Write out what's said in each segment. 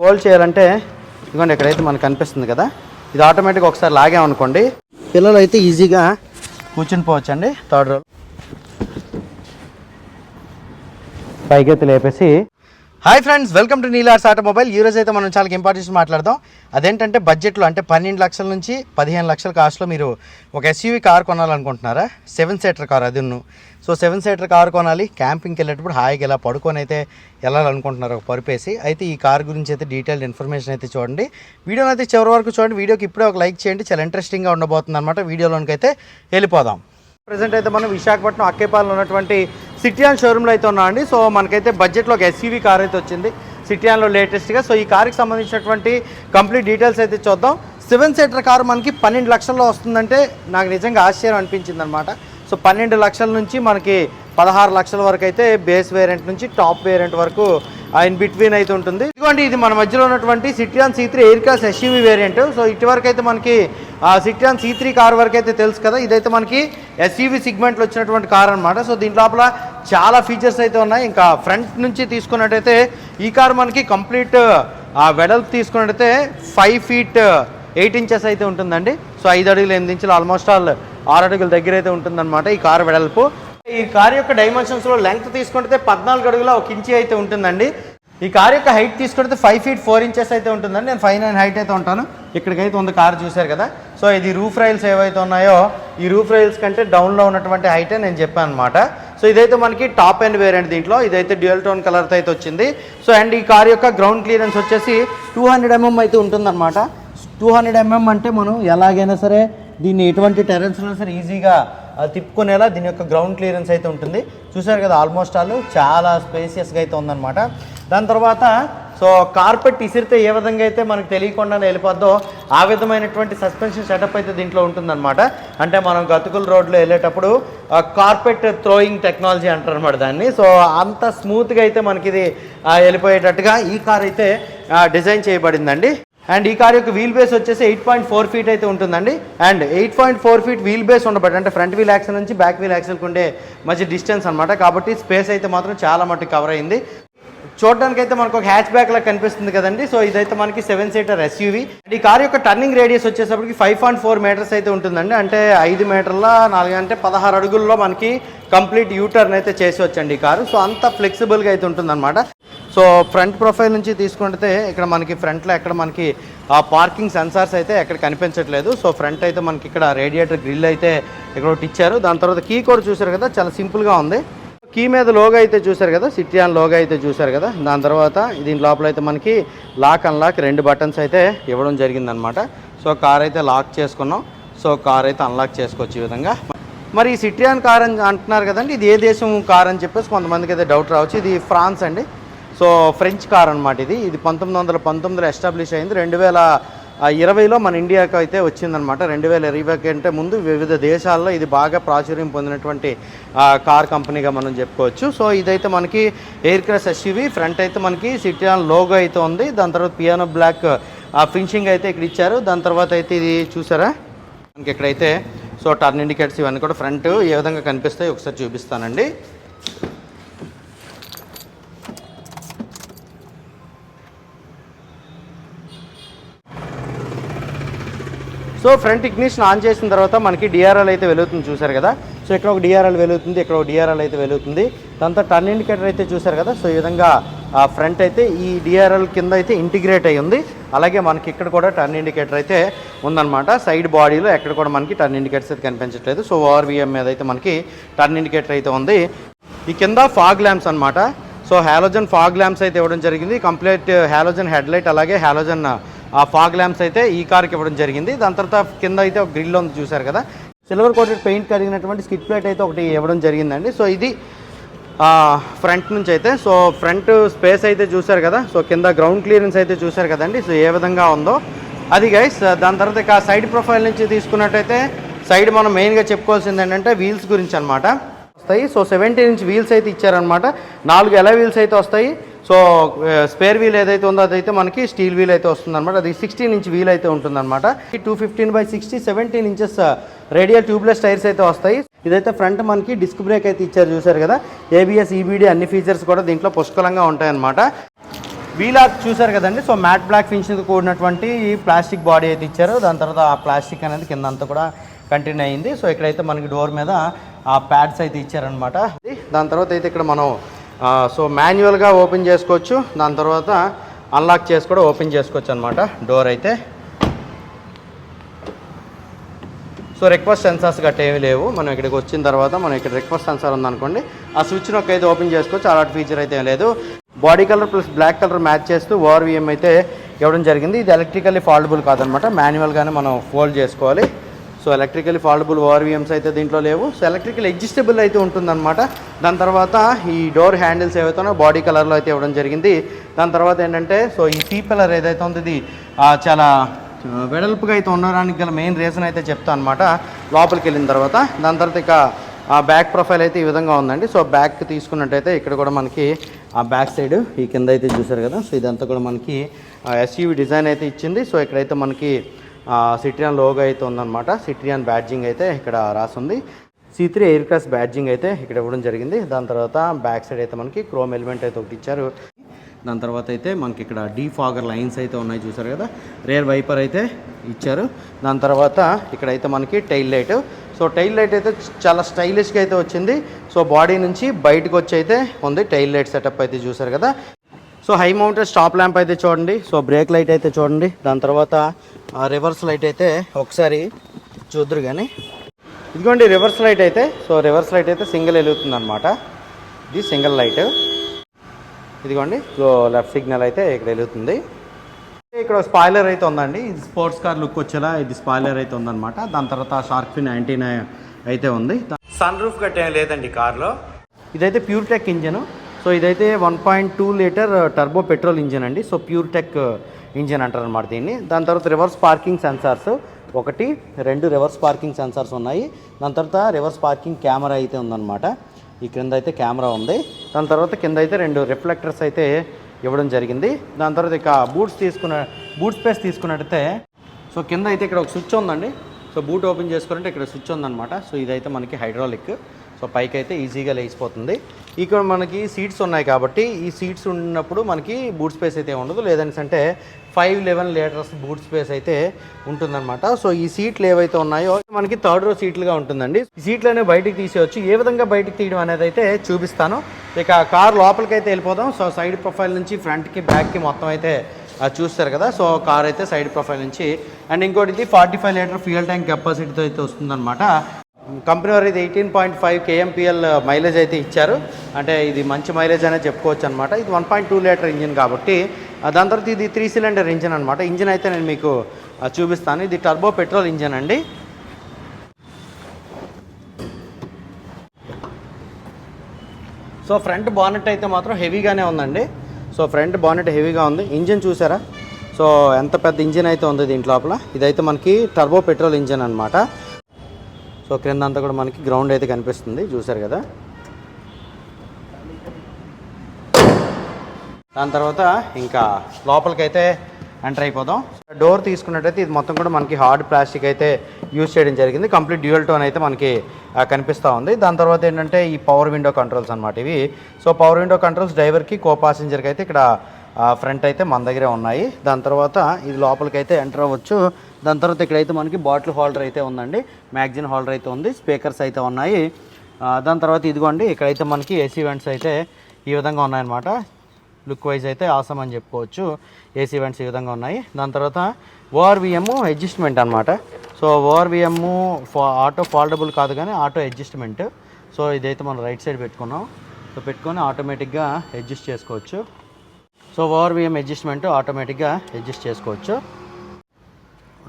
Hold చేయాలంటే ఇదిగోండి ఇక్కడైతే మనకు కనిపిస్తుంది కదా ఇది ఆటోమేటిక్గా ఒకసారి లాగామనుకోండి పిల్లలు అయితే ఈజీగా కూర్చుని పోవచ్చండి థర్డ్ రోల్ పైకెత్తి లేపేసి హాయ్ ఫ్రెండ్స్ వెల్కమ్ టు నీలార్స్ ఆటోమొబైల్. ఈ రోజు అయితే మనం చాలా ఇంపార్టెన్స్ మాట్లాడదాం. అదేంటంటే బడ్జెట్లో అంటే పన్నెండు లక్షల నుంచి పదిహేను లక్షల కాస్ట్లో మీరు ఒక ఎస్యూవీ కార్ కొనాలనుకుంటున్నారా? సెవెన్ సీటర్ కార్ అది సో సెవెన్ సీటర్ కార్ కొనాలి క్యాంపింగ్కి వెళ్ళేటప్పుడు హాయిగా ఇలా పడుకొని అయితే వెళ్ళాలనుకుంటున్నారు ఒక పరుపేసి అయితే ఈ కార్ గురించి అయితే డీటెయిల్డ్ ఇన్ఫర్మేషన్ అయితే చూడండి. వీడియోని అయితే చివరి వరకు చూడండి. వీడియోకి ఇప్పుడే ఒక లైక్ చేయండి. చాలా ఇంట్రెస్టింగ్గా ఉండబోతుంది అనమాట వీడియోలోనికి అయితే వెళ్ళిపోదాం. ప్రజెంట్ అయితే మనం విశాఖపట్నం అక్కేపాలెంలో ఉన్నటువంటి సిటియాన్ షోరూంలో అయితే ఉన్నామండి సో మనకైతే బడ్జెట్లో ఒక ఎస్యూవీ కార్ అయితే వచ్చింది. సిటియాన్లో లేటెస్ట్గా. సో ఈ కార్కి సంబంధించినటువంటి కంప్లీట్ డీటెయిల్స్ అయితే చూద్దాం. సెవెన్ సీటర్ కారు మనకి పన్నెండు లక్షల్లో వస్తుందంటే నాకు నిజంగా ఆశ్చర్యం అనిపించింది అనమాట సో పన్నెండు లక్షల నుంచి మనకి పదహారు లక్షల వరకు అయితే బేస్ వేరియంట్ నుంచి టాప్ వేరియంట్ వరకు ఇన్ బిట్వీన్ అయితే ఉంటుంది. ఇదిగోండి ఇది మన మధ్యలో ఉన్నటువంటి Citroen C three Aircross SUV variant so ఇటు వరకు అయితే మనకి సిట్రాన్ సీ త్రీ కార్ వరకు అయితే తెలుసు కదా. ఇదైతే మనకి ఎస్యూవీ సిగ్మెంట్లో వచ్చినటువంటి కార్ అనమాట సో దీని లోపల చాలా ఫీచర్స్ అయితే ఉన్నాయి. ఇంకా ఫ్రంట్ నుంచి తీసుకున్నట్టయితే ఈ కార్ మనకి కంప్లీట్ వెడల్పు తీసుకున్నట్టయితే ఫైవ్ ఫీట్ ఎయిట్ ఇంచెస్ అయితే ఉంటుందండి. సో ఐదు అడుగులు ఎనిమిది ఇంచులు ఆల్మోస్ట్ ఆల్ ఆరు అడుగుల దగ్గర అయితే ఉంటుందన్నమాట ఈ కార్ వెడల్పు. ఈ కార్ యొక్క డైమెన్షన్స్లో లెంగ్త్ తీసుకుంటే పద్నాలుగు అడుగుల ఒక ఇంచి అయితే ఉంటుందండి. ఈ కార్ యొక్క హైట్ తీసుకుంటే ఫైవ్ ఫీట్ ఫోర్ ఇంచెస్ అయితే ఉంటుందండి. నేను ఫైవ్ నైన్ హైట్ అయితే ఉంటాను. ఇక్కడికైతే ఉంది కార్ చూశారు కదా. సో ఇది రూఫ్ రైల్స్ ఏవైతే ఉన్నాయో ఈ రూఫ్ రైల్స్ కంటే డౌన్లో ఉన్నటువంటి హైటే నేను చెప్పాను అనమాట సో ఇదైతే మనకి టాప్ అండ్ వేరియంట్ దీంట్లో. ఇదైతే డ్యూయల్ టోన్ కలర్తో అయితే వచ్చింది. సో అండ్ ఈ కార్ యొక్క గ్రౌండ్ క్లియరెన్స్ వచ్చేసి టూ హండ్రెడ్ ఎంఎం అయితే ఉంటుందన్నమాట. టూ హండ్రెడ్ ఎంఎం అంటే మనం ఎలాగైనా సరే దీన్ని ఎటువంటి టెరెన్స్లో సరే ఈజీగా తిప్పుకునేలా దీని యొక్క గ్రౌండ్ క్లియరెన్స్ అయితే ఉంటుంది. చూసారు కదా ఆల్మోస్ట్ ఆల్ చాలా స్పేసియస్గా అయితే ఉందన్నమాట. దాని తర్వాత సో కార్పెట్ ఇసిరితే ఏ విధంగా అయితే మనకు తెలియకుండా వెళ్ళిపోద్దో ఆ విధమైనటువంటి సస్పెన్షన్ సెటప్ అయితే దీంట్లో ఉంటుందన్నమాట. అంటే మనం గతుకుల రోడ్లో వెళ్ళేటప్పుడు కార్పెట్ థ్రోయింగ్ టెక్నాలజీ అంటారనమాట దాన్ని. సో అంత స్మూత్గా అయితే మనకి ఇది వెళ్ళిపోయేటట్టుగా ఈ కార్ అయితే డిజైన్ చేయబడిందండి. అండ్ ఈ కార్ యొక్క వీల్ బేస్ వచ్చేసి ఎయిట్ పాయింట్ ఫోర్ ఫీట్ అయితే ఉంటుందండి. And eight point four feet wheel base ఉండబట్టి అంటే ఫ్రంట్ వీల్ యాక్సల్ నుంచి బ్యాక్ వీల్ యాక్సల్కి ఉండే మంచి డిస్టెన్స్ అనమాట కాబట్టి స్పేస్ అయితే మాత్రం చాలా మట్టుకు కవర్ అయింది. చూడడానికి అయితే మనకు ఒక హ్యాచ్ బ్యాక్ లా కనిపిస్తుంది కదండి. సో ఇదైతే మనకి సెవెన్ సీటర్ ఎస్యూవీ అండ్ ఈ కార్ యొక్క టర్నింగ్ రేడియస్ వచ్చేసరికి ఫైవ్ పాయింట్ ఫోర్ మీటర్స్ అయితే ఉంటుందండి. అంటే ఐదు మీటర్ల నాలుగు అంటే పదహారు అడుగుల్లో మనకి కంప్లీట్ యూటర్న్ అయితే చేసి వచ్చండి ఈ కారు. సో అంత ఫ్లెక్సిబుల్గా అయితే ఉంటుందన్నమాట. సో ఫ్రంట్ ప్రొఫైల్ నుంచి తీసుకుంటే ఇక్కడ మనకి ఫ్రంట్లో ఎక్కడ మనకి ఆ పార్కింగ్ సెన్సార్స్ అయితే ఎక్కడ కనిపించట్లేదు. సో ఫ్రంట్ అయితే మనకి ఇక్కడ రేడియేటర్ గ్రిల్ అయితే ఇక్కడ ఒకటి ఇచ్చారు. దాని తర్వాత కీ కూడా చూసారు కదా చాలా సింపుల్గా ఉంది. కీ మీద లోగో అయితే చూసారు కదా సిట్రియాన్ లోగో అయితే చూసారు కదా. దాని తర్వాత దీని లోపల అయితే మనకి లాక్ అన్లాక్ రెండు బటన్స్ అయితే ఇవ్వడం జరిగిందనమాట సో కార్ అయితే లాక్ చేసుకున్నాం. సో కార్ అయితే అన్లాక్ చేసుకోవచ్చు ఈ విధంగా. మరి ఈ సిట్రియాన్ కార్ అని అంటున్నారు కదండి ఇది ఏ దేశం కార్ అని చెప్పేసి కొంతమందికి అయితే డౌట్ రావచ్చు. ఇది ఫ్రాన్స్ అండి. సో ఫ్రెంచ్ కార్ అనమాట ఇది. ఇది పంతొమ్మిది వందల పంతొమ్మిదిలో ఎస్టాబ్లిష్ అయింది. రెండు వేల ఇరవైలో మన ఇండియాకి అయితే వచ్చిందనమాట రెండు వేల ఇరవై కంటే ముందు వివిధ దేశాల్లో ఇది బాగా ప్రాచుర్యం పొందినటువంటి కార్ కంపెనీగా మనం చెప్పుకోవచ్చు. సో ఇదైతే మనకి ఎయిర్ క్రాస్ ఎస్యూవి ఫ్రంట్ అయితే మనకి సిటియాన్ లోగో అయితే ఉంది. దాని తర్వాత పియానో బ్లాక్ ఫినిషింగ్ అయితే ఇక్కడ ఇచ్చారు. దాని తర్వాత అయితే ఇది చూసారా? మనకి ఇక్కడైతే సో టర్న్ ఇండికేటర్స్ ఇవన్నీ కూడా ఫ్రంట్ ఏ విధంగా కనిపిస్తాయి ఒకసారి చూపిస్తానండి. సో ఫ్రంట్ ఇగ్నిషన్ ఆన్ చేసిన తర్వాత మనకి డిఆర్ఎల్ అయితే వెలుగుతుంది చూసారు కదా? సో ఇక్కడ ఒక డిఆర్ఎల్ వెలుగుతుంది ఇక్కడ ఒక డిఆర్ఎల్ అయితే వెలుగుతుంది. దాంతో టర్న్ ఇండికేటర్ అయితే చూసారు కదా? సో ఈ విధంగా ఆ ఫ్రంట్ అయితే ఈ డిఆర్ఎల్ కింద అయితే ఇంటిగ్రేట్ అయి ఉంది. అలాగే మనకి ఇక్కడ కూడా టర్న్ ఇండికేటర్ అయితే ఉందన్నమాట. సైడ్ బాడీలో ఎక్కడ కూడా మనకి టర్న్ ఇండికేటర్స్ అయితే కనిపించట్లేదు. సో ఓఆర్వీఎం మీద అయితే మనకి టర్న్ ఇండికేటర్ అయితే ఉంది. ఈ కింద ఫాగ్ ల్యాంప్స్ అన్నమాట. సో హాలోజన్ ఫాగ్ ల్యాంప్స్ అయితే ఇవ్వడం జరిగింది. కంప్లీట్ హాలోజన్ హెడ్ లైట్ అలాగే హాలోజన్ ఆ ఫాగ్ ల్యాంప్స్ అయితే ఈ కార్కి ఇవ్వడం జరిగింది. దాని తర్వాత కింద అయితే ఒక గ్రిల్ ఉంది చూశారు కదా. సిల్వర్ కోటెడ్ పెయింట్ కలిగినటువంటి స్కిట్ ప్లేట్ అయితే ఒకటి ఇవ్వడం జరిగిందండి. సో ఇది ఫ్రంట్ నుంచి అయితే. సో ఫ్రంట్ స్పేస్ అయితే చూశారు కదా. సో కింద గ్రౌండ్ క్లియరెన్స్ అయితే చూశారు కదండి. సో ఏ విధంగా ఉందో. అది గైస్ దాని తర్వాత ఇక సైడ్ ప్రొఫైల్ నుంచి తీసుకున్నట్టయితే సైడ్ మనం మెయిన్గా చెప్పుకోవాల్సింది ఏంటంటే వీల్స్ గురించి అనమాట వస్తాయి. సో సెవెంటీన్ ఇంచ్ వీల్స్ అయితే ఇచ్చారనమాట నాలుగు ఎలా వీల్స్ అయితే వస్తాయి? సో స్పేర్ వీల్ ఏదైతే ఉందో అదైతే మనకి స్టీల్ వీల్ అయితే వస్తుందన్నమాట. అది సిక్స్టీన్ ఇంచ్ వీల్ అయితే ఉంటుందన్నమాట. Two fifteen by sixty seventeen inches radial tubeless tyres అయితే వస్తాయి. ఇదైతే ఫ్రంట్ మనకి డిస్క్ బ్రేక్ అయితే ఇచ్చారు చూసారు కదా? ఏబిఎస్ ఈబీడీ అన్ని ఫీచర్స్ కూడా దీంట్లో పుష్కలంగా ఉంటాయన్నమాట. వీలాక్ చూసారు కదండి? సో మ్యాట్ బ్లాక్ ఫినిషింగ్ కూడినటువంటి ప్లాస్టిక్ బాడీ అయితే ఇచ్చారు. దాని తర్వాత ఆ ప్లాస్టిక్ అనేది కింద అంతా కూడా కంటిన్యూ అయింది. సో ఇక్కడైతే మనకి డోర్ మీద ఆ ప్యాడ్స్ అయితే ఇచ్చారనమాట దాని తర్వాత అయితే ఇక్కడ మనం సో మాన్యువల్గా ఓపెన్ చేసుకోవచ్చు. దాని తర్వాత అన్లాక్ చేసి కూడా ఓపెన్ చేసుకోవచ్చు అనమాట డోర్ అయితే. సో రిక్వెస్ట్ సెన్సార్స్ గట్ట ఏమీ లేవు. మనం ఇక్కడికి వచ్చిన తర్వాత మనం ఇక్కడ రిక్వెస్ట్ సెన్సార్ ఉందనుకోండి. ఆ స్విచ్ నొక్క అయితే ఓపెన్ చేసుకోవచ్చు. అలాంటి ఫీచర్ అయితే ఏం లేదు. Body colour plus black colour match చేస్తూ ఓఆర్విఎం అయితే ఇవ్వడం జరిగింది. ఇది ఎలక్ట్రికల్లీ ఫాల్డబుల్ కాదనమాట మాన్యువల్గానే మనం ఫోల్డ్ చేసుకోవాలి. సో ఎలక్ట్రికల్ ఫాల్డబుల్ ఓఆర్విఎమ్స్ అయితే దీంట్లో లేవు. సో ఎలక్ట్రికల్ అడ్జస్టబుల్ అయితే ఉంటుందన్నమాట. దాని తర్వాత ఈ డోర్ హ్యాండిల్స్ ఏవైతే బాడీ కలర్లో అయితే ఇవ్వడం జరిగింది. దాని తర్వాత ఏంటంటే సో ఈ సీ పిల్లర్ ఏదైతే ఉందో ఇది చాలా వెడల్పుగా అయితే ఉండడానికి గల మెయిన్ రీజన్ అయితే చెప్తా అనమాట లోపలికి వెళ్ళిన తర్వాత దాని తర్వాత ఇక ఆ బ్యాక్ ప్రొఫైల్ అయితే ఈ విధంగా ఉందండి. సో బ్యాక్ తీసుకున్నట్టయితే ఇక్కడ కూడా మనకి ఆ బ్యాక్ సైడ్ ఈ కింద అయితే చూసారు కదా. సో ఇదంతా కూడా మనకి ఎస్యూవి డిజైన్ అయితే ఇచ్చింది. సో ఇక్కడైతే మనకి సిట్రియాన్ లోగో అయితే ఉందన్నమాట. సిట్రియాన్ బ్యాడ్జింగ్ అయితే ఇక్కడ రాసుంది. C three air cross badging అయితే ఇక్కడ ఇవ్వడం జరిగింది. దాని తర్వాత బ్యాక్ సైడ్ అయితే మనకి క్రోమ్ ఎలిమెంట్ అయితే ఒకటి ఇచ్చారు. దాని తర్వాత అయితే మనకి ఇక్కడ డీఫాగర్ లైన్స్ అయితే ఉన్నాయి చూసారు కదా? రేర్ వైపర్ అయితే ఇచ్చారు. దాని తర్వాత ఇక్కడైతే మనకి tail light so tail light అయితే చాలా స్టైలిష్గా అయితే వచ్చింది. సో బాడీ నుంచి బయటకు వచ్చి అయితే ఉంది టైల్ లైట్ సెటప్ అయితే చూసారు కదా? So high mounted stop lamp అయితే చూడండి. సో బ్రేక్ లైట్ అయితే చూడండి. దాని తర్వాత రివర్స్ లైట్ అయితే ఒకసారి చూద్దరు కానీ ఇదిగోండి రివర్స్ లైట్ అయితే. సో రివర్స్ లైట్ అయితే సింగిల్ వెలుగుతుంది అనమాట ఇది సింగిల్ లైట్. ఇదిగోండి సో లెఫ్ట్ సిగ్నల్ అయితే ఇక్కడ వెలుగుతుంది. ఇక్కడ స్పాయిలర్ అయితే ఉందండి. ఇది స్పోర్ట్స్ కార్ లుక్ వచ్చేలా ఇది స్పాయిలర్ అయితే ఉందన్నమాట. దాని తర్వాత షార్క్ ఫిన్ యాంటీనా అయితే ఉంది. సన్ రూఫ్ గట్ట ఏం లేదండి కార్లో. ఇదైతే ప్యూర్ టెక్ ఇంజన్. సో ఇదైతే one point two litre turbo petrol engine అండి. సో ప్యూర్ టెక్ ఇంజన్ అంటారు అనమాట దీన్ని. దాని తర్వాత రివర్స్ పార్కింగ్ సెన్సార్స్ ఒకటి రెండు రివర్స్ పార్కింగ్ సెన్సార్స్ ఉన్నాయి. దాని తర్వాత రివర్స్ పార్కింగ్ కెమెరా అయితే ఉందన్నమాట. ఈ క్రింద అయితే కెమెరా ఉంది. దాని తర్వాత కింద అయితే రెండు రిఫ్లెక్టర్స్ అయితే ఇవ్వడం జరిగింది. దాని తర్వాత ఇక బూట్స్ తీసుకున్న బూట్ స్పేస్ తీసుకున్నట్టయితే సో కింద అయితే ఇక్కడ ఒక స్విచ్ ఉందండి. సో బూట్ ఓపెన్ చేసుకుంటే ఇక్కడ స్విచ్ ఉందన్నమాట. సో ఇదైతే మనకి హైడ్రాలిక్. సో పైకి అయితే ఈజీగా లేచిపోతుంది. ఇక్కడ మనకి సీట్స్ ఉన్నాయి కాబట్టి ఈ సీట్స్ ఉన్నప్పుడు మనకి బూట్ స్పేస్ అయితే ఉండదు. లేదని అంటే five eleven litres boot space అయితే ఉంటుందన్నమాట. సో ఈ సీట్లు ఏవైతే ఉన్నాయో మనకి థర్డ్ రో సీట్లుగా ఉంటుందండి. ఈ సీట్లు అనేవి బయటికి తీసేయచ్చు. ఏ విధంగా బయటికి తీయడం అనేది అయితే చూపిస్తాను. ఇక కార్ లోపలికి అయితే వెళ్ళిపోదాం. సో సైడ్ ప్రొఫైల్ నుంచి ఫ్రంట్కి బ్యాక్కి మొత్తం అయితే చూస్తారు కదా. సో కార్ అయితే సైడ్ ప్రొఫైల్ నుంచి. అండ్ ఇంకోటి ఇది forty five litre fuel tank కెపాసిటీతో అయితే వస్తుందన్నమాట. కంపెనీ వారు ఇది eighteen point five KMPL uh, mileage అయితే ఇచ్చారు. అంటే ఇది మంచి మైలేజ్ అనే చెప్పుకోవచ్చు అనమాట ఇది one point two litre engine కాబట్టి దాని తర్వాత ఇది త్రీ సిలిండర్ ఇంజిన్ అనమాట ఇంజిన్ అయితే నేను మీకు చూపిస్తాను. ఇది టర్బో పెట్రోల్ ఇంజిన్ అండి. సో ఫ్రంట్ బానెట్ అయితే మాత్రం హెవీగానే ఉందండి. సో ఫ్రంట్ బానెట్ హెవీగా ఉంది. ఇంజిన్ చూసారా? సో ఎంత పెద్ద ఇంజిన్ అయితే ఉంది దీంట్ లోపల ఇదైతే మనకి టర్బో పెట్రోల్ ఇంజిన్ అనమాట సో క్రింద అంతా కూడా మనకి గ్రౌండ్ అయితే కనిపిస్తుంది చూసారు కదా? దాని తర్వాత ఇంకా లోపలికైతే ఎంటర్ అయిపోదాం. డోర్ తీసుకున్నట్టయితే ఇది మొత్తం కూడా మనకి హార్డ్ ప్లాస్టిక్ అయితే యూజ్ చేయడం జరిగింది. కంప్లీట్ డ్యూయల్ టోన్ అయితే మనకి కనిపిస్తూ ఉంది. దాని తర్వాత ఏంటంటే ఈ పవర్ విండో కంట్రోల్స్ అనమాట ఇవి. సో పవర్ విండో కంట్రోల్స్ డ్రైవర్కి కో పాసింజర్కి అయితే ఇక్కడ ఫ్రంట్ అయితే మన దగ్గరే ఉన్నాయి. దాని తర్వాత ఇది లోపలికి అయితే ఎంటర్ అవ్వచ్చు. దాని తర్వాత ఇక్కడైతే మనకి బాటిల్ హోల్డర్ అయితే ఉందండి. మ్యాగజిన్ హోల్డర్ అయితే ఉంది. స్పీకర్స్ అయితే ఉన్నాయి. దాని తర్వాత ఇదిగోండి ఇక్కడైతే మనకి ఏసీ వెంట్స్ అయితే ఈ విధంగా ఉన్నాయన్నమాట. లుక్ వైజ్ అయితే ఆసం అని చెప్పుకోవచ్చు. ఏసీ వెంట్స్ ఈ విధంగా ఉన్నాయి. దాని తర్వాత ఓఆర్విఎమ్ అడ్జస్ట్మెంట్ అనమాట సో ఓఆర్విఎమ్ ఫా ఆటో ఫాల్డబుల్ కాదు కానీ ఆటో అడ్జస్ట్మెంట్ సో ఇదైతే మనం రైట్ సైడ్ పెట్టుకున్నాం. సో పెట్టుకొని ఆటోమేటిక్గా అడ్జస్ట్ చేసుకోవచ్చు. సో ఓవర్ ఓఆర్విఎం అడ్జస్ట్మెంట్ ఆటోమేటిక్గా అడ్జస్ట్ చేసుకోవచ్చు.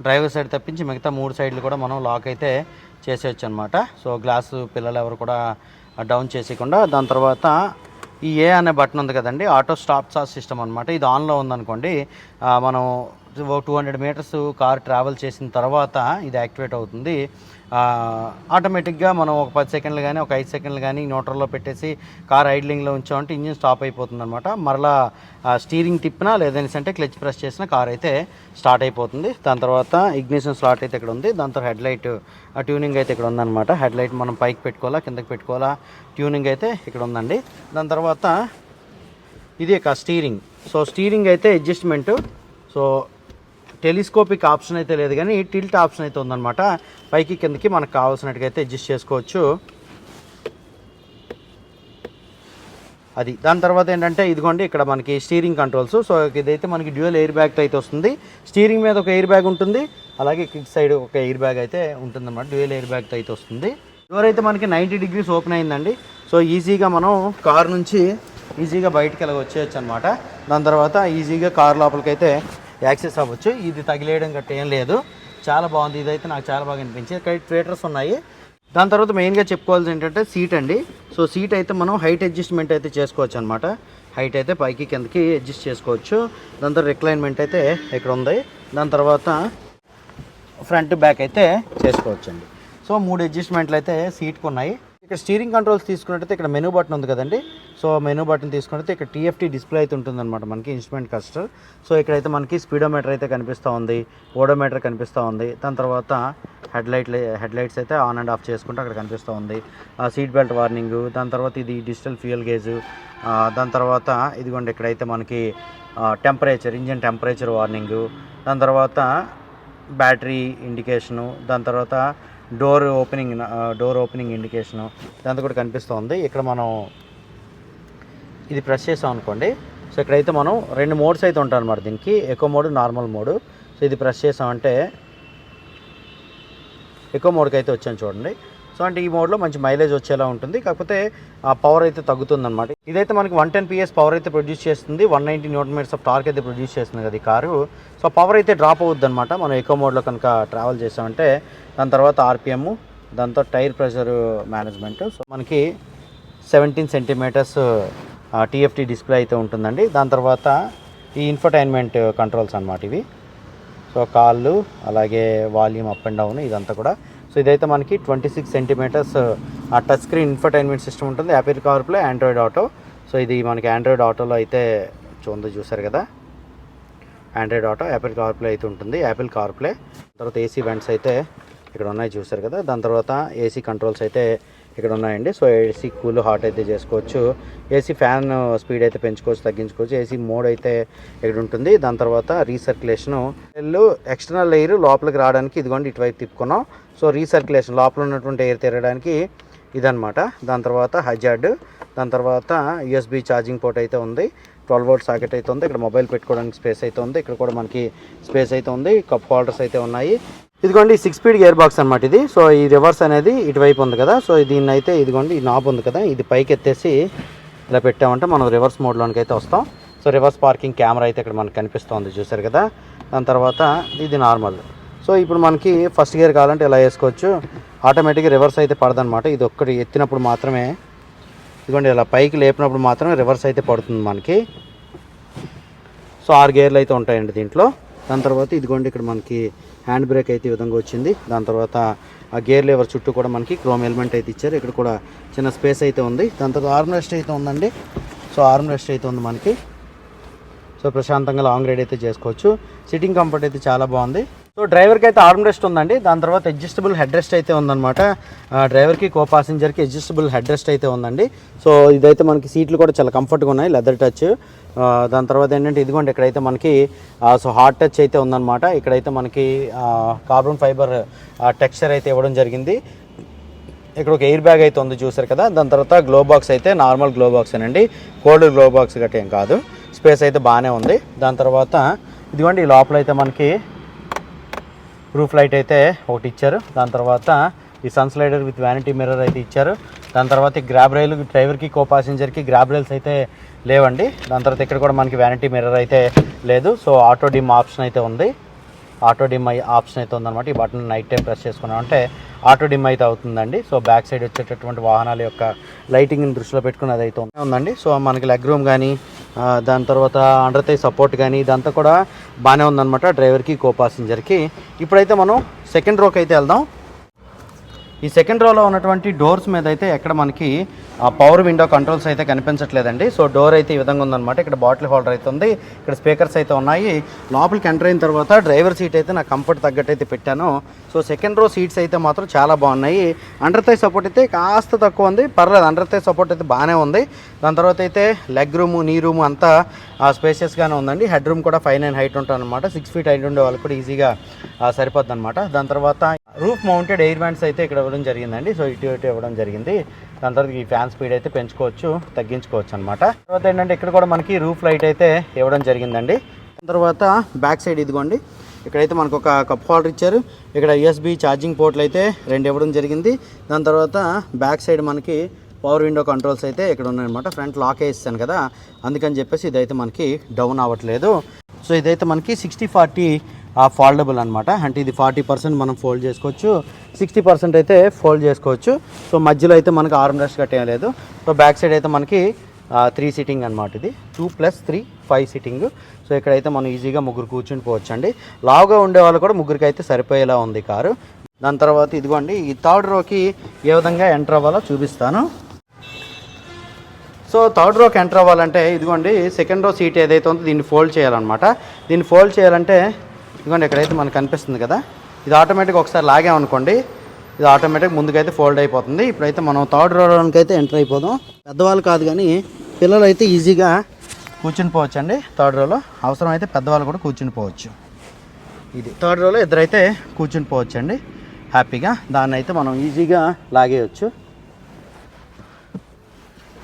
డ్రైవర్ సైడ్ తప్పించి మిగతా మూడు సైడ్లు కూడా మనం లాక్ అయితే చేసేయచ్చు అనమాట సో గ్లాసు పిల్లలు ఎవరు కూడా డౌన్ చేసేయకుండా దాని తర్వాత ఈ ఏ అనే బటన్ ఉంది కదండి ఆటో స్టాప్ సాస్ సిస్టమ్ అనమాట. ఇది ఆన్లో ఉందనుకోండి మనం two hundred metres car travel చేసిన తర్వాత ఇది యాక్టివేట్ అవుతుంది. ఆటోమేటిక్గా మనం ఒక పది సెకండ్లు కానీ ఒక ఐదు సెకండ్లు కానీ న్యూట్రల్లో పెట్టేసి కార్ ఐడ్లింగ్లో ఉంచామంటే ఇంజిన్ స్టాప్ అయిపోతుంది అనమాట మరలా స్టీరింగ్ తిప్పినా లేదని అంటే క్లచ్ ప్రెస్ చేసిన కార్ అయితే స్టార్ట్ అయిపోతుంది. దాని తర్వాత ఇగ్నిషన్ స్లాట్ అయితే ఇక్కడ ఉంది. దాని తర్వాత హెడ్ లైట్ ట్యూనింగ్ అయితే ఇక్కడ ఉందన్నమాట. హెడ్ లైట్ మనం పైకి పెట్టుకోవాలా కిందకి పెట్టుకోవాలా ట్యూనింగ్ అయితే ఇక్కడ ఉందండి. దాని తర్వాత ఇది ఒక స్టీరింగ్. సో స్టీరింగ్ అయితే అడ్జస్ట్మెంటు. సో టెలిస్కోపిక్ ఆప్షన్ అయితే లేదు కానీ టిల్ట్ ఆప్షన్ అయితే ఉందన్నమాట. పైకి కిందకి మనకు కావాల్సినట్టుగా అయితే అడ్జస్ట్ చేసుకోవచ్చు. అది. దాని తర్వాత ఏంటంటే ఇదిగోండి ఇక్కడ మనకి స్టీరింగ్ కంట్రోల్స్. సో ఇదైతే మనకి డ్యూయల్ ఎయిర్ బ్యాగ్ అయితే వస్తుంది. స్టీరింగ్ మీద ఒక ఎయిర్ బ్యాగ్ ఉంటుంది. అలాగే కిక్ సైడ్ ఒక ఎయిర్ బ్యాగ్ అయితే ఉంటుంది అనమాట డ్యూయల్ ఎయిర్ బ్యాగ్ అయితే వస్తుంది. డోర్ అయితే మనకి నైంటీ డిగ్రీస్ ఓపెన్ అయిందండి. సో ఈజీగా మనం కార్ నుంచి ఈజీగా బయటకు వెళ్ళి వచ్చేయచ్చు అనమాట దాని తర్వాత ఈజీగా కార్ లోపలికైతే యాక్సెస్ అవ్వచ్చు. ఇది తగిలేయడం గట్ట ఏం లేదు. చాలా బాగుంది. ఇదైతే నాకు చాలా బాగా అనిపించింది. ఇక్కడ ట్వేటర్స్ ఉన్నాయి. దాని తర్వాత మెయిన్గా చెప్పుకోవాల్సి ఏంటంటే సీట్ అండి. సో సీట్ అయితే మనం హైట్ అడ్జస్ట్మెంట్ అయితే చేసుకోవచ్చు అనమాట హైట్ అయితే పైకి కిందకి అడ్జస్ట్ చేసుకోవచ్చు. దాని తర్వాత రిక్లైన్మెంట్ అయితే ఇక్కడ ఉంది. దాని తర్వాత ఫ్రంట్ బ్యాక్ అయితే చేసుకోవచ్చండి. సో మూడు అడ్జస్ట్మెంట్లు అయితే సీట్కి ఉన్నాయి. ఇక్కడ స్టీరింగ్ కంట్రోల్స్ తీసుకున్నట్టయితే ఇక్కడ మెనూ బటన్ ఉంది కదండి. సో మెనూ బటన్ తీసుకున్నట్టు ఇక్కడ టీఎఫ్టీ డిస్ప్లే అయితే ఉంటుందన్నమాట మనకి ఇన్స్ట్రుమెంట్ కస్టర్ సో ఇక్కడైతే మనకి స్పీడోమీటర్ అయితే కనిపిస్తూ ఉంది ఓడోమీటర్ కనిపిస్తూ ఉంది. దాని తర్వాత హెడ్లైట్ హెడ్లైట్స్ అయితే ఆన్ అండ్ ఆఫ్ చేసుకుంటే అక్కడ కనిపిస్తూ ఉంది. సీట్ బెల్ట్ వార్నింగ్ దాని తర్వాత ఇది డిజిటల్ ఫ్యూయల్ గేజ్ దాని తర్వాత ఇదిగోండి ఇక్కడైతే మనకి టెంపరేచర్ ఇంజిన్ టెంపరేచర్ వార్నింగ్ దాని తర్వాత బ్యాటరీ ఇండికేషను దాని తర్వాత door opening door opening indication ఇదంతా కూడా కనిపిస్తుంది. ఇక్కడ మనం ఇది ప్రెస్ చేసాం అనుకోండి. సో ఇక్కడైతే మనం రెండు మోడ్స్ అయితే ఉంటాయి అన్నమాట దీనికి. Eco mode normal mode so ఇది ప్రెస్ చేసామంటే ఎక్కువ మోడ్కి అయితే వచ్చాను చూడండి. సో అంటే ఈ మోడ్లో మంచి మైలేజ్ వచ్చేలా ఉంటుంది. కాకపోతే ఆ పవర్ అయితే తగ్గుతుందన్నమాట. ఇదైతే మనకి వన్ టెన్ పిఎస్ పవర్ అయితే ప్రొడ్యూస్ చేస్తుంది. One ninety newton metres of torque అయితే ప్రొడ్యూస్ చేస్తుంది కదా ఈ కారు. సో పవర్ అయితే డ్రాప్ అవుద్ది అనమాట మనం ఎక్కువ మోడ్లో కనుక ట్రావెల్ చేసామంటే దాని తర్వాత ఆర్పిఎమ్ దాంతో టైర్ ప్రెషర్ మేనేజ్మెంట్. సో మనకి సెవెంటీన్ సెంటీమీటర్స్ టీఎఫ్టీ డిస్ప్లే అయితే ఉంటుందండి. దాని తర్వాత ఈ ఇన్ఫర్టైన్మెంట్ కంట్రోల్స్ అనమాట ఇవి. సో కాళ్ళు అలాగే వాల్యూమ్ అప్ అండ్ డౌన్ ఇదంతా కూడా. సో ఇదైతే మనకి ట్వంటీ సిక్స్ సెంటీమీటర్స్ ఆ టచ్ స్క్రీన్ ఇన్ఫర్టైన్మెంట్ సిస్టమ్ ఉంటుంది. Apple CarPlay Android auto so ఇది మనకి ఆండ్రాయిడ్ ఆటోలో అయితే చూందో చూసారు కదా? ఆండ్రాయిడ్ ఆటో యాపిల్ కార్ప్లే అయితే ఉంటుంది. యాపిల్ కార్ప్లే తర్వాత ఏసీ వెంట్స్ అయితే ఇక్కడ ఉన్నాయి చూసారు కదా. దాని తర్వాత ఏసీ కంట్రోల్స్ అయితే ఇక్కడ ఉన్నాయండి సో ఏసీ కూల్ హాట్ అయితే చేసుకోవచ్చు. ఏసీ ఫ్యాన్ స్పీడ్ అయితే పెంచుకోవచ్చు తగ్గించుకోవచ్చు. ఏసీ మోడ్ అయితే ఇక్కడ ఉంటుంది దాని తర్వాత రీసర్క్యులేషను ఎల్లు ఎక్స్టర్నల్ ఎయిర్ లోపలికి రావడానికి ఇదిగోండి ఇటువైపు తిప్పుకున్నాం. సో రీసర్క్యులేషన్ లోపల ఉన్నటువంటి ఎయిర్ తిరగడానికి ఇదనమాట దాని తర్వాత హజార్డ్ దాని తర్వాత యూఎస్బి ఛార్జింగ్ పోర్ట్ అయితే ఉంది. ట్వెల్వ్ వోల్ట్ సాకెట్ అయితే ఉంది. ఇక్కడ మొబైల్ పెట్టుకోవడానికి స్పేస్ అయితే ఉంది. ఇక్కడ కూడా మనకి స్పేస్ అయితే ఉంది. కప్ హోల్డర్స్ అయితే ఉన్నాయి. ఇదిగోండి సిక్స్ స్పీడ్ గేర్ బాక్స్ అనమాట ఇది. సో ఈ రివర్స్ అనేది ఇటువైపు ఉంది కదా. సో దీన్ని అయితే ఇదిగోండి ఈ నాబ్ ఉంది కదా. ఇది పైకి ఎత్తేసి ఇలా పెట్టామంటే మనం రివర్స్ మోడ్లోనికి అయితే వస్తాం. సో రివర్స్ పార్కింగ్ కెమెరా అయితే ఇక్కడ మనకు కనిపిస్తుంది చూసారు కదా. దాని తర్వాత ఇది నార్మల్ సో ఇప్పుడు మనకి ఫస్ట్ గేర్ కావాలంటే ఇలా వేసుకోవచ్చు? ఆటోమేటిక్గా రివర్స్ అయితే పడదనమాట ఇది ఒక్కటి ఎత్తినప్పుడు మాత్రమే ఇదిగోండి ఇలా పైకి లేపినప్పుడు మాత్రమే రివర్స్ అయితే పడుతుంది మనకి. సో ఆరు గేర్లు అయితే ఉంటాయండి దీంట్లో. దాని తర్వాత ఇదిగోండి ఇక్కడ మనకి హ్యాండ్ బ్రేక్ అయితే ఈ విధంగా వచ్చింది. దాని తర్వాత ఆ గేర్ లేవర్ చుట్టూ కూడా మనకి క్రోమ్ ఎలిమెంట్ అయితే ఇచ్చారు. ఇక్కడ కూడా చిన్న స్పేస్ అయితే ఉంది. దాని తర్వాత ఆర్మ్ రెస్ట్ అయితే ఉందండి. సో ఆర్మ్ రెస్ట్ అయితే ఉంది మనకి. సో ప్రశాంతంగా లాంగ్ రైడ్ అయితే చేసుకోవచ్చు. సిట్టింగ్ కంఫర్ట్ అయితే చాలా బాగుంది. సో డ్రైవర్కి అయితే ఆర్మ్ రెస్ట్ ఉందండి. దాని తర్వాత అడ్జస్టబుల్ హెడ్ రెస్ట్ అయితే ఉందన్నమాట. డ్రైవర్కి కో పాసింజర్కి అడ్జస్టబుల్ హెడ్ రెస్ట్ అయితే ఉందండి. సో ఇదైతే మనకి సీట్లు కూడా చాలా కంఫర్ట్గా ఉన్నాయి లెదర్ టచ్. దాని తర్వాత ఏంటంటే ఇదిగోండి ఇక్కడైతే మనకి సో హార్ట్ టచ్ అయితే ఉందన్నమాట. ఇక్కడైతే మనకి కార్బన్ ఫైబర్ టెక్స్చర్ అయితే ఇవ్వడం జరిగింది. ఇక్కడ ఒక ఎయిర్ బ్యాగ్ అయితే ఉంది చూసారు కదా. దాని తర్వాత గ్లో బాక్స్ అయితే నార్మల్ గ్లో బాక్స్ అండి కోల్డ్ గ్లో బాక్స్ గట్ట ఏం కాదు. స్పేస్ అయితే బాగానే ఉంది. దాని తర్వాత ఇదిగోండి ఈ లోపల అయితే మనకి రూఫ్ లైట్ అయితే ఒకటి ఇచ్చారు. దాని తర్వాత ఈ sun slider with vanity mirror అయితే ఇచ్చారు. దాని తర్వాత ఈ గ్రాబ్ రైలు డ్రైవర్కి కో ప్యాసింజర్కి గ్రాబ్ రైల్స్ అయితే లేవండి. దాని తర్వాత ఇక్కడ కూడా మనకి వ్యానిటీ మిర్రర్ అయితే లేదు. సో ఆటో డిమ్ ఆప్షన్ అయితే ఉంది. ఆటో డిమ్ అయ్యి ఆప్షన్ అయితే ఉందన్నమాట. ఈ బటన్ నైట్ టైం ప్రెస్ చేసుకున్నాం అంటే ఆటో డిమ్ అయితే అవుతుందండి. సో బ్యాక్ సైడ్ వచ్చేటటువంటి వాహనాల యొక్క లైటింగ్ని దృష్టిలో పెట్టుకుని అది అయితే ఉందండి. సో మనకి లెగ్ రూమ్ కానీ దాని తర్వాత అండర్ సపోర్ట్ కానీ ఇదంతా కూడా బాగానే ఉందన్నమాట డ్రైవర్కి కో పాసింజర్కి ఇప్పుడైతే మనం సెకండ్ రోకి అయితే వెళ్దాం. ఈ సెకండ్ రోలో ఉన్నటువంటి డోర్స్ మీద అయితే ఎక్కడ మనకి ఆ పవర్ విండో కంట్రోల్స్ అయితే కనిపించట్లేదండి. సో డోర్ అయితే ఈ విధంగా ఉందన్నమాట. ఇక్కడ బాటిల్ హోల్డర్ అయితే ఉంది. ఇక్కడ స్పీకర్స్ అయితే ఉన్నాయి. లోపలికి ఎంటర్ అయిన తర్వాత డ్రైవర్ సీట్ అయితే నా కంఫర్ట్ తగ్గట్టు అయితే పెట్టాను. సో సెకండ్ రో సీట్స్ అయితే మాత్రం చాలా బాగున్నాయి. అండర్ థై సపోర్ట్ అయితే కాస్త తక్కువ ఉంది. పర్లేదు అండర్ థై సపోర్ట్ అయితే బాగానే ఉంది. దాని తర్వాత అయితే లెగ్ రూమ్ నీ రూమ్ అంతా స్పేషియస్గానే ఉందండి. హెడ్ రూమ్ కూడా ఫైవ్ నైన్ హైట్ ఉంటుంది అనమాట సిక్స్ ఫీట్ హైట్ ఉండే వాళ్ళు కూడా ఈజీగా సరిపోద్ది అనమాట దాని తర్వాత రూఫ్ మౌంటెడ్ ఎయిర్ బ్యాండ్స్ అయితే ఇక్కడ ఇవ్వడం జరిగిందండి. సో ఇటు ఇటు ఇవ్వడం జరిగింది. దాని తర్వాత ఈ ఫ్యాన్ స్పీడ్ అయితే పెంచుకోవచ్చు తగ్గించుకోవచ్చు అనమాట తర్వాత ఏంటంటే ఇక్కడ కూడా మనకి రూఫ్ లైట్ అయితే ఇవ్వడం జరిగిందండి. దాని తర్వాత బ్యాక్ సైడ్ ఇదిగోండి. ఇక్కడైతే మనకు ఒక కప్ హోల్డర్ ఇచ్చారు. ఇక్కడ యూఎస్బి ఛార్జింగ్ పోర్ట్లు అయితే రెండు ఇవ్వడం జరిగింది. దాని తర్వాత బ్యాక్ సైడ్ మనకి పవర్ విండో కంట్రోల్స్ అయితే ఇక్కడ ఉన్నాయన్నమాట. ఫ్రంట్ లాక్ వేస్తాను కదా. అందుకని చెప్పేసి ఇదైతే మనకి డౌన్ అవ్వట్లేదు. సో ఇదైతే మనకి సిక్స్టీ ఫార్టీ ఫోల్డబుల్ అనమాట అంటే ఇది ఫార్టీ పర్సెంట్ మనం ఫోల్డ్ చేసుకోవచ్చు. సిక్స్టీ పర్సెంట్ అయితే ఫోల్డ్ చేసుకోవచ్చు. సో మధ్యలో అయితే మనకి ఆర్మ్ రెస్ట్ కట్టేయలేదు సో బ్యాక్ సైడ్ అయితే మనకి త్రీ సీటింగ్ అనమాట ఇది. Two plus three five seating so ఇక్కడైతే మనం ఈజీగా ముగ్గురు కూర్చుని పోవచ్చు అండి లావుగా ఉండే వాళ్ళు కూడా ముగ్గురికి అయితే సరిపోయేలా ఉంది కారు. దాని తర్వాత ఇదిగోండి ఈ థర్డ్ రోకి ఏ విధంగా ఎంటర్ అవ్వాలో చూపిస్తాను. సో థర్డ్ రోకి ఎంటర్ అవ్వాలంటే ఇదిగోండి సెకండ్ రో సీట్ ఏదైతే ఉందో దీన్ని ఫోల్డ్ చేయాలన్నమాట. దీన్ని ఫోల్డ్ చేయాలంటే ఇదిగోండి ఎక్కడైతే మనకు కనిపిస్తుంది కదా. ఇది ఆటోమేటిక్ ఒకసారి లాగామనుకోండి ఇది ఆటోమేటిక్ ముందుకైతే ఫోల్డ్ అయిపోతుంది. ఇప్పుడైతే మనం థర్డ్ రోడ్లోకి అయితే ఎంటర్ అయిపోదాం. పెద్దవాళ్ళు కాదు కానీ పిల్లలు అయితే ఈజీగా కూర్చుని పోవచ్చు అండి థర్డ్ రోలో అవసరం అయితే పెద్దవాళ్ళు కూడా కూర్చుని పోవచ్చు. ఇది థర్డ్ రోలో ఇద్దరైతే కూర్చుని పోవచ్చు అండి హ్యాపీగా దాన్ని అయితే మనం ఈజీగా లాగేయచ్చు.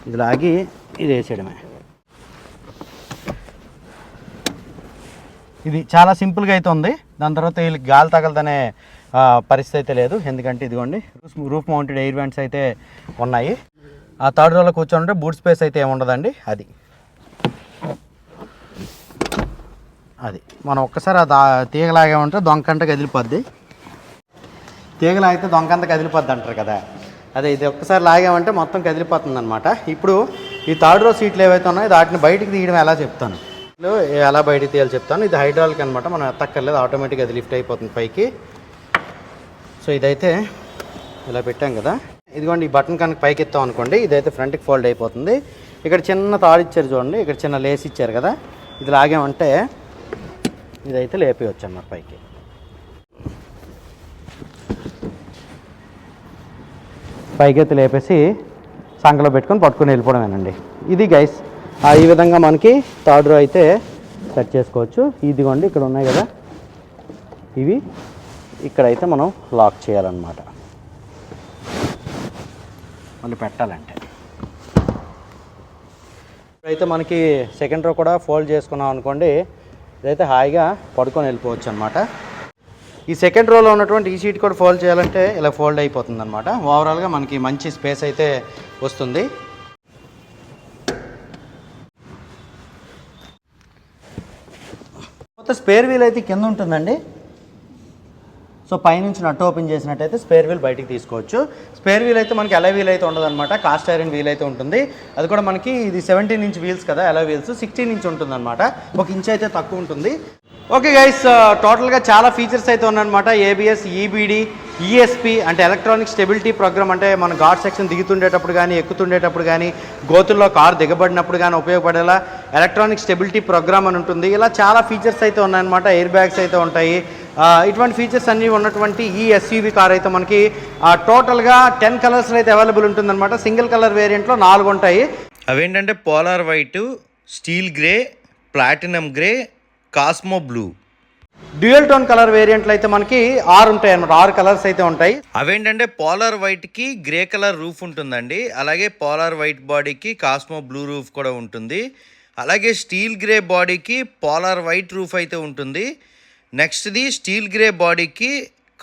ఇది లాగి ఇది వేసేయడమే. ఇది చాలా సింపుల్గా అయితే ఉంది దాని తర్వాత వీళ్ళకి గాలి తగలదనే పరిస్థితి అయితే లేదు. ఎందుకంటే ఇదిగోండి రూఫ్ మౌంటెడ్ ఎయిర్ వ్యాంట్స్ అయితే ఉన్నాయి. ఆ థర్డ్ రోలో కూర్చోంటే బూట్ స్పేస్ అయితే ఏముండదండి. అది. అది. మనం ఒక్కసారి అది తీగలాగామంటే దొంకంట కదిలిపోద్ది తీగలాగితే దొంకంత కదిలిపోద్ది అంటారు కదా. అదే ఇది ఒక్కసారి లాగామంటే మొత్తం కదిలిపోతుంది అనమాట ఇప్పుడు ఈ థర్డ్ రో సీట్లు ఏవైతే ఉన్నాయో వాటిని బయటికి తీయడం ఎలా చెప్తాను. ఎలా బయటికి తీయాలి చెప్తాను. ఇది హైడ్రాలిక్ అనమాట మనం ఎత్తక్కర్లేదు. ఆటోమేటిక్గా అది లిఫ్ట్ అయిపోతుంది పైకి. సో ఇదైతే ఇలా పెట్టాం కదా. ఇదిగోండి ఈ బటన్ కనుక పైకి ఎత్తాం అనుకోండి ఇదైతే ఫ్రంట్కి ఫోల్డ్ అయిపోతుంది. ఇక్కడ చిన్న తాడు ఇచ్చారు చూడండి. ఇక్కడ చిన్న లేస్ ఇచ్చారు కదా. ఇది లాగామంటే ఇదైతే లేపేయచ్చు అన్నమాట పైకి. పైకి ఎత్తి లేపేసి సంకలో పెట్టుకొని పట్టుకొని వెళ్ళిపోవడమేనండి. ఇది గైస్ ఈ విధంగా మనకి థర్డ్ రో అయితే సెట్ చేసుకోవచ్చు. ఇదిగోండి ఇక్కడ ఉన్నాయి కదా. ఇవి ఇక్కడైతే మనం లాక్ చేయాలన్నమాట. మళ్ళీ పెట్టాలంటే. ఇప్పుడైతే మనకి సెకండ్ రో కూడా ఫోల్డ్ చేసుకున్నాం అనుకోండి ఇదైతే హాయిగా పడుకొని వెళ్ళిపోవచ్చు అనమాట ఈ సెకండ్ రోలో ఉన్నటువంటి ఈ సీట్ కూడా ఫోల్డ్ చేయాలంటే ఇలా ఫోల్డ్ అయిపోతుంది అనమాట ఓవరాల్గా మనకి మంచి స్పేస్ అయితే వస్తుంది. స్పేర్ వీల్ అయితే కింద ఉంటుందండి. సో పైనుంచి నట్ ఓపెన్ చేసినట్టయితే స్పేర్ వీల్ బయటికి తీసుకోవచ్చు. స్పేర్ వీల్ అయితే మనకి ఎలా వీల్ అయితే ఉండదన్నమాట. కాస్ట్ ఐరన్ వీల్ అయితే ఉంటుంది. అది కూడా మనకి ఇది సెవెంటీన్ ఇంచ్ వీల్స్ కదా ఎలా వీల్స్ సిక్స్టీన్ ఇంచ్ ఉంటుంది అనమాట ఒక ఇంచ్ అయితే తక్కువ ఉంటుంది. ఓకే గైస్ టోటల్గా చాలా ఫీచర్స్ అయితే ఉన్నాయన్నమాట. ఏబిఎస్ ఈబీడీ ఈఎస్పి అంటే ఎలక్ట్రానిక్ స్టెబిలిటీ ప్రోగ్రామ్ అంటే మన గాడ్ సెక్షన్ దిగుతుండేటప్పుడు కానీ ఎక్కుతుండేటప్పుడు కానీ గోతుల్లో కారు దిగబడినప్పుడు కానీ ఉపయోగపడేలా ఎలక్ట్రానిక్ స్టెబిలిటీ ప్రోగ్రామ్ అని ఉంటుంది. ఇలా చాలా ఫీచర్స్ అయితే ఉన్నాయన్నమాట. ఎయిర్ బ్యాగ్స్ అయితే ఉంటాయి. ఇటువంటి ఫీచర్స్ అన్నీ ఉన్నటువంటి ఈ ఎస్యూవి కార్ అయితే మనకి ఆ, టోటల్గా టెన్ కలర్స్ అయితే అవైలబుల్ ఉంటుందన్నమాట. సింగిల్ కలర్ వేరియంట్లో నాలుగు ఉంటాయి. అవేంటంటే polar white steel grey platinum grey cosmo blue dual tone colour వేరియంట్లు అయితే మనకి ఆరు ఉంటాయి అన్నమాట ఆరు కలర్స్ అయితే ఉంటాయి. అవేంటంటే పోలార్ వైట్కి గ్రే కలర్ రూఫ్ ఉంటుందండి. అలాగే పోలార్ వైట్ బాడీకి కాస్మో బ్లూ రూఫ్ కూడా ఉంటుంది. అలాగే స్టీల్ గ్రే బాడీకి పోలార్ వైట్ రూఫ్ అయితే ఉంటుంది. నెక్స్ట్ది స్టీల్ గ్రే బాడీకి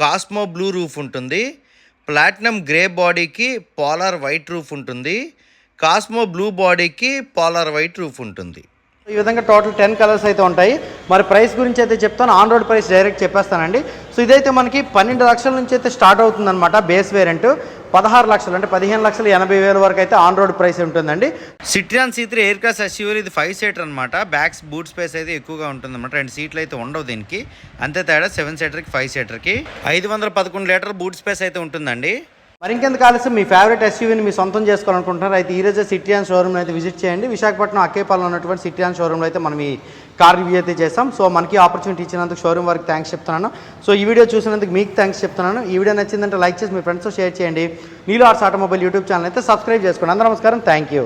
కాస్మో బ్లూ రూఫ్ ఉంటుంది. ప్లాటినం గ్రే బాడీకి పోలార్ వైట్ రూఫ్ ఉంటుంది. కాస్మో బ్లూ బాడీకి పోలార్ వైట్ రూఫ్ ఉంటుంది. ఈ విధంగా టోటల్ టెన్ కలర్స్ అయితే ఉంటాయి. మరి ప్రైస్ గురించి అయితే చెప్తాను. ఆన్ రోడ్ ప్రైస్ డైరెక్ట్ చెప్పేస్తానండి. సో ఇదైతే మనకి పన్నెండు లక్షల నుంచి అయితే స్టార్ట్ అవుతుందన్నమాట బేస్ వేరియంట్. పదహారు లక్షలు అంటే పదిహేను లక్షల ఎనభై వేల వరకు అయితే ఆన్ రోడ్ ప్రైస్ ఉంటుందండి. Citroen C three Aircross SUV ఇది ఫైవ్ సీటర్ అనమాట బ్యాక్స్ బూట్ స్పేస్ అయితే ఎక్కువగా ఉంటుంది అనమాట రెండు సీట్లు అయితే ఉండవు దీనికి. అంతే తేడా సెవెన్ సీటర్కి ఫైవ్ సీటర్కి. ఐదు వందల పదకొండు లీటర్ బూట్ స్పేస్ అయితే ఉంటుందండి. మరి ఇంకెందుకు ఆలస్యం మీ ఫేవరెట్ ఎస్యూవీని మీ సొంతం చేసుకోవాలనుకుంటున్నారు. అయితే ఈరోజే రోజే సిట్రియాన్ షోరూమ్ అయితే విజిట్ చేయండి. విశాఖపట్నం అక్కేపాలెం ఉన్నటువంటి సిట్రియాన్ షోరూమ్లో అయితే మనం ఈ కార్ రివ్యూ అయితే చేస్తాం. సో మనకి ఆపర్చునిటీ ఇచ్చినందుకు షోరూమ్ వారికి థ్యాంక్స్ చెప్తున్నాను. సో ఈ వీడియో చూసినందుకు మీకు థ్యాంక్స్ చెప్తున్నాను. ఈ వీడియో నచ్చిందంటే లైక్ చేసి మీ ఫ్రెండ్స్తో షేర్ చేయండి. నీలో ఆర్ట్స్ ఆటోమొబైల్ యూట్యూబ్ ఛానల్ అయితే సబ్స్క్రైబ్ చేసుకోండి. అందరూ నమస్కారం. Thank you